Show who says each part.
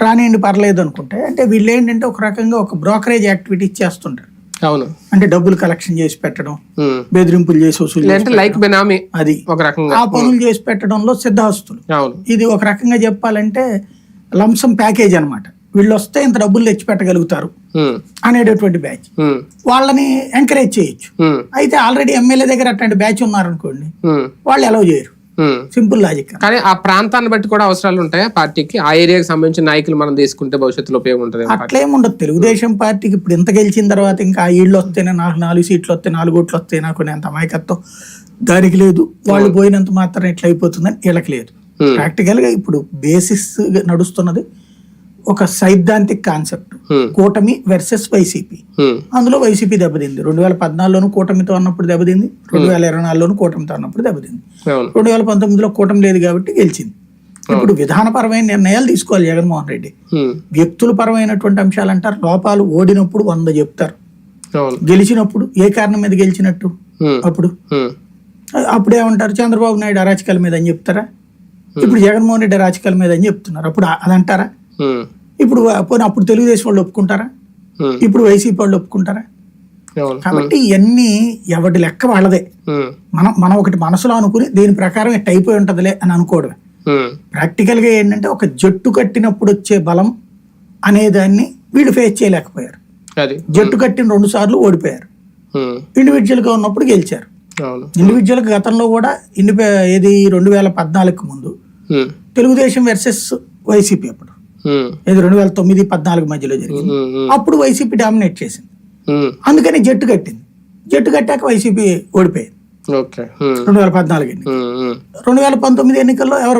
Speaker 1: రానియండి పర్లేదు అనుకుంటే అంటే వీళ్ళు ఏంటంటే ఒక రకంగా ఒక బ్రోకరేజ్ యాక్టివిటీ చేస్తుంటారు
Speaker 2: అవును
Speaker 1: అంటే డబ్బులు కలెక్షన్ చేసి పెట్టడం. బెదిరింపులు చేసి వసూలు చేసి
Speaker 2: అంటే లైక్ బెనామీ
Speaker 1: అది
Speaker 2: ఒక రకంగా
Speaker 1: ఆ పనులు చేసి పెట్టడంలో సిద్ధహస్తులు
Speaker 2: అవును
Speaker 1: ఇది ఒక రకంగా చెప్పాలంటే లంసం ప్యాకేజ్ అన్నమాట వీళ్ళు వస్తే ఇంత డబ్బులు తెచ్చి పెట్టగలుగుతారు. అనేటటువంటి బ్యాచ్. వాళ్ళని ఎంకరేజ్ చేయొచ్చు. అయితే ఆల్రెడీ ఎమ్మెల్యే దగ్గర అట్లాంటి బ్యాచ్ ఉన్నారనుకోండి. వాళ్ళు అలౌ చేయరు. సింపుల్ లాజిక్
Speaker 2: కానీ ఆ ప్రాంతాన్ని బట్టి కూడా అవసరాలు ఉంటాయా పార్టీకి? ఆ ఏరియాకి సంబంధించిన నాయకులు మనం తీసుకుంటే భవిష్యత్తులో ఉపయోగం ఉంటుంది
Speaker 1: అట్లేం ఉండదు. తెలుగుదేశం పార్టీకి ఇప్పుడు ఇంత గెలిచిన తర్వాత ఇంకా ఈళ్ళు వస్తేనే నాకు నాలుగు సీట్లు వస్తే నాలుగు ఓట్లు వస్తే నాకు అంత అమాయకత్వం. దానికి లేదు. వాళ్ళు పోయినంత మాత్రం ఇట్లా అయిపోతుందని వీళ్ళకి లేదు.
Speaker 2: Hmm.
Speaker 1: ప్రాక్టికల్గా ఇప్పుడు బేసిస్ నడుస్తున్నది. ఒక సైద్ధాంతిక కాన్సెప్ట్. కూటమి వర్సెస్ వైసీపీ. అందులో వైసీపీ దెబ్బతింది. రెండు వేల పద్నాలుగులోను కూటమితో అన్నప్పుడు దెబ్బతింది. రెండు వేల ఇరవై నాలుగులోను కూటమితో అన్నప్పుడు దెబ్బతింది. రెండు వేల పంతొమ్మిదిలో కూటమి లేదు కాబట్టి గెలిచింది. ఇప్పుడు విధానపరమైన నిర్ణయాలు తీసుకోవాలి జగన్మోహన్ రెడ్డి. వ్యక్తుల పరమైనటువంటి అంశాలు అంటారు లోపాలు ఓడినప్పుడు వంద చెప్తారు. గెలిచినప్పుడు ఏ కారణం మీద గెలిచినట్టు. అప్పుడు?
Speaker 2: ఉమ్.
Speaker 1: అప్పుడేమంటారు చంద్రబాబు నాయుడు అరాచకాల మీద అని చెప్తారా? ఇప్పుడు జగన్మోహన్ రెడ్డి అరాచకాల మీద అని చెప్తున్నారు. అప్పుడు అ- అదంటారా?
Speaker 2: ఉమ్.
Speaker 1: ఇప్పుడు పోనీ అప్పుడు తెలుగుదేశం వాళ్ళు ఒప్పుకుంటారా
Speaker 2: ఉమ్.
Speaker 1: ఇప్పుడు వైసీపీ వాళ్ళు ఒప్పుకుంటారా కాబట్టి ఇవన్నీ ఎవడి లెక్క వాళ్ళదే
Speaker 2: ఉమ్.
Speaker 1: మనం మనం ఒకటి మనసులో అనుకుని దీని ప్రకారం ఇట్ అయిపోయి ఉంటదిలే అని అనుకోవడమే. ప్రాక్టికల్గా ఏంటంటే ఒక జట్టు కట్టినప్పుడు వచ్చే బలం అనేదాన్ని వీళ్ళు ఫేస్ చేయలేకపోయారు జట్టు కట్టిన రెండు సార్లు ఓడిపోయారు. ఇండివిజువల్గా ఉన్నప్పుడు గెలిచారు ఇండివిజువల్ గతంలో కూడా ఇండిపే ఏది రెండు వేల పద్నాలుగు ముందు. తెలుగుదేశం వర్సెస్ వైసీపీ అప్పుడు. ఇది రెండు వేల తొమ్మిది పద్నాలుగు మధ్యలో జరిగింది. అప్పుడు వైసీపీ డామినేట్ చేసింది. అందుకని జట్టు కట్టింది జట్టు కట్టాక వైసీపీ ఓడిపోయింది. రెండు వేల పద్నాలుగు ఎన్నికలు. రెండు వేల పంతొమ్మిది ఎన్నికల్లో ఎవరు